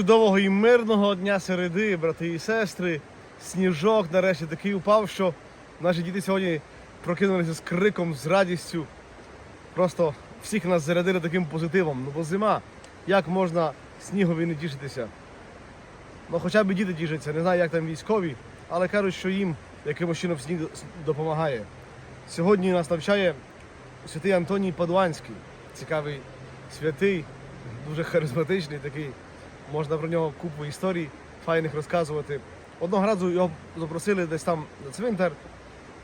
Чудового і мирного дня середи, брати і сестри. Сніжок нарешті такий упав, що наші діти сьогодні прокинулися з криком, з радістю. Просто всіх нас зарядили таким позитивом. Ну бо зима, як можна снігові не тішитися? Ну хоча б діти тішаться, не знаю, як там військові, але кажуть, що їм якимось чином сніг допомагає. Сьогодні нас навчає святий Антоній Падуанський, цікавий святий, дуже харизматичний такий. Можна про нього купу історій файних розказувати. Одного разу його запросили десь там на цвинтар,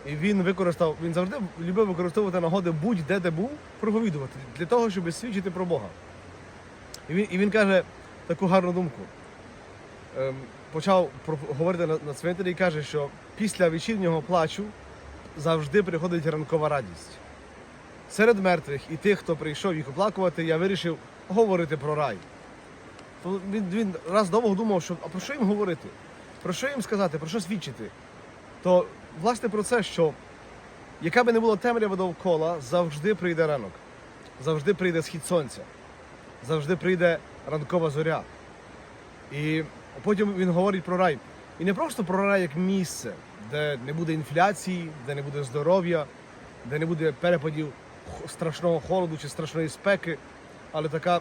і він використав, він завжди любив використовувати нагоди будь-де де був, проповідувати для того, щоб свідчити про Бога. І він, і він каже таку гарну думку. Ем, почав говорити на, на цвинтарі і каже, що після вечірнього плачу завжди приходить ранкова радість. Серед мертвих і тих, хто прийшов їх оплакувати, я вирішив говорити про рай. То він, він раз довго думав, що а про що їм говорити? Про що їм сказати, про що свідчити? То власне про це, що яка би не була темрява довкола, завжди прийде ранок, завжди прийде схід сонця, завжди прийде ранкова зоря. І потім він говорить про рай. І не просто про рай як місце, де не буде інфляції, де не буде здоров'я, де не буде перепадів страшного холоду чи страшної спеки, але така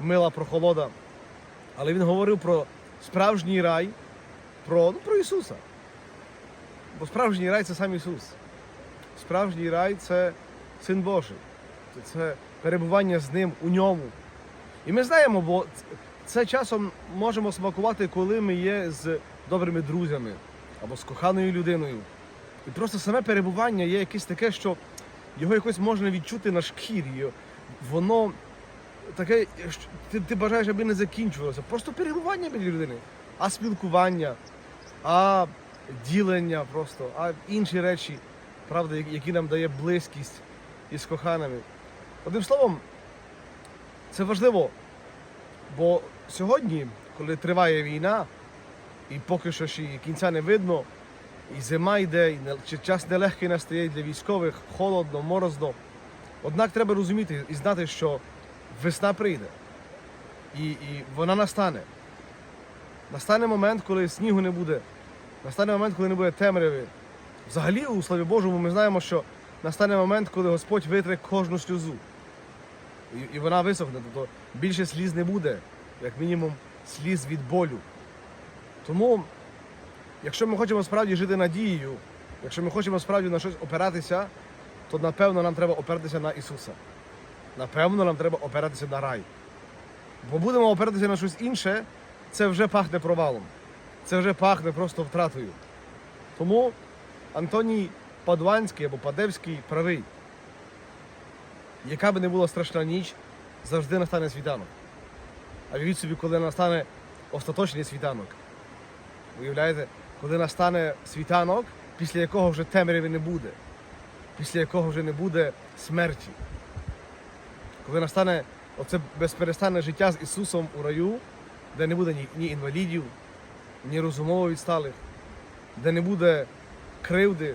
мила прохолода. Але він говорив про справжній рай, про, ну, про Ісуса. Бо справжній рай це сам Ісус. Справжній рай це Син Божий. Це- перебування з Ним у ньому. І ми знаємо, бо це часом можемо смакувати, коли ми є з добрими друзями або з коханою людиною. І просто саме перебування є якесь таке, що його якось можна відчути на шкірі. Воно таке, ти, ти бажаєш, аби не закінчувалося. Просто перебування біля людини, а спілкування, а ділення просто, а інші речі, правда, які- нам дає близькість із коханими. Одним словом, це важливо, бо сьогодні, коли триває війна, і поки що ще кінця не видно, і зима йде, і час нелегкий настає для військових, холодно, морозно. Однак треба розуміти і знати, що весна прийде. І, і вона настане. Настане момент, коли снігу не буде. Настане момент, коли не буде темряви. Взагалі, у Славі Божому, ми знаємо, що настане момент, коли Господь витре кожну сльозу. І, і вона висохне, тобто більше сліз не буде, як мінімум, сліз від болю. Тому, якщо ми хочемо справді жити надією, якщо ми хочемо справді на щось опиратися, то напевно нам треба опиратися на Ісуса. Напевно, нам треба опиратися на рай. Бо будемо опиратися на щось інше, це вже пахне провалом. Це вже пахне просто втратою. Тому Антоній Падуанський або Падевський правий. Яка би не була страшна ніч, завжди настане світанок. А віріть собі, коли настане остаточний світанок. Уявляєте, коли настане світанок, після якого вже темряви не буде, після якого вже не буде смерті. Коли настане оце безперестанне життя з Ісусом у раю, де не буде ні, інвалідів, ні розумово відсталих, де не буде кривди,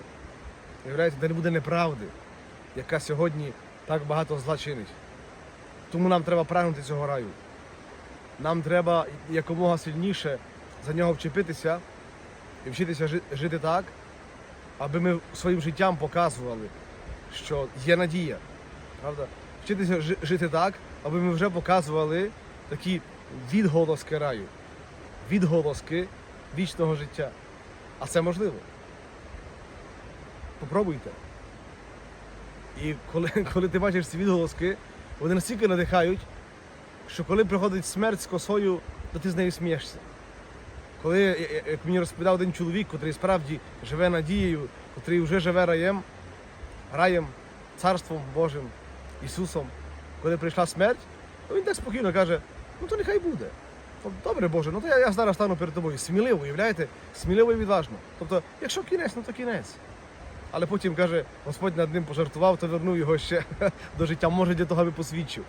де не буде неправди, яка сьогодні так багато зла чинить. Тому нам треба прагнути цього раю. Нам треба якомога сильніше за нього вчепитися і вчитися жити так, аби ми своїм життям показували, що є надія. Правда? Вчитися жити так, аби ми вже показували такі відголоски раю, відголоски вічного життя. А це можливо. Попробуйте. І коли, коли ти бачиш ці відголоски, вони настільки надихають, що коли приходить смерть з косою, то ти з нею смієшся. Коли, як мені розповідав один чоловік, який справді живе надією, який вже живе раєм, раєм, царством Божим, Ісусом, коли прийшла смерть, то він так спокійно каже, ну то нехай буде. Добре, Боже, ну то я, я зараз стану перед тобою. Сміливо, уявляєте? Сміливо і відважно. Тобто, якщо кінець, ну то кінець. Але потім каже, Господь над ним пожартував, то вернув його ще до життя, може для того, аби посвідчив.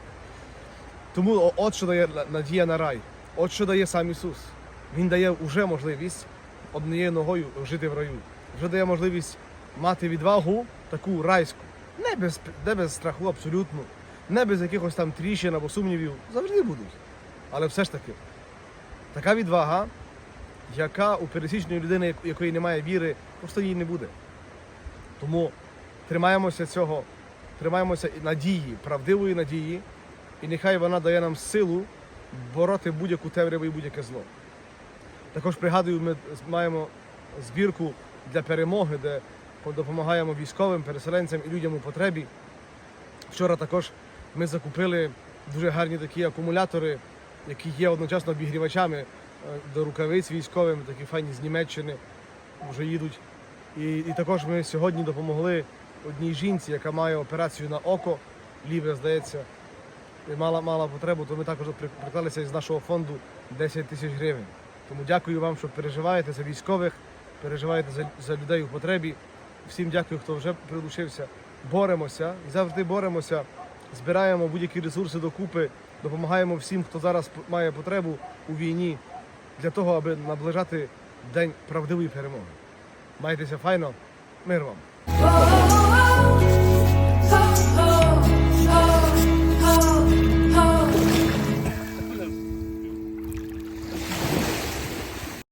Тому от що дає надія на рай, от що дає сам Ісус. Він дає вже можливість однією ногою жити в раю. Вже дає можливість мати відвагу таку райську. Не без, не без страху абсолютно, не без якихось там тріщин або сумнівів. Завжди будуть. Але все ж таки, Така відвага, яка у пересічної людини, якої немає віри, просто її не буде. Тому тримаємося цього, тримаємося надії, правдивої надії, і нехай вона дає нам силу бороти будь-яку темряву і будь-яке зло. Також пригадую, ми маємо збірку для перемоги, де допомагаємо військовим, переселенцям і людям у потребі. Вчора також ми закупили дуже гарні такі акумулятори, які є одночасно обігрівачами е, до рукавиць військовим, такі файні з Німеччини вже їдуть. І, і також ми сьогодні допомогли одній жінці, яка має операцію на око, ліве, здається, і мала, мала потребу, то ми також приклалися із нашого фонду 10 тисяч гривень. Тому дякую вам, що переживаєте за військових, переживаєте за, за людей у потребі. Всім дякую, хто вже прилучився. Боремося завжди боремося, збираємо будь-які ресурси докупи, допомагаємо всім, хто зараз має потребу у війні, для того, аби наближати день правдивої перемоги. Майтеся файно, мир вам!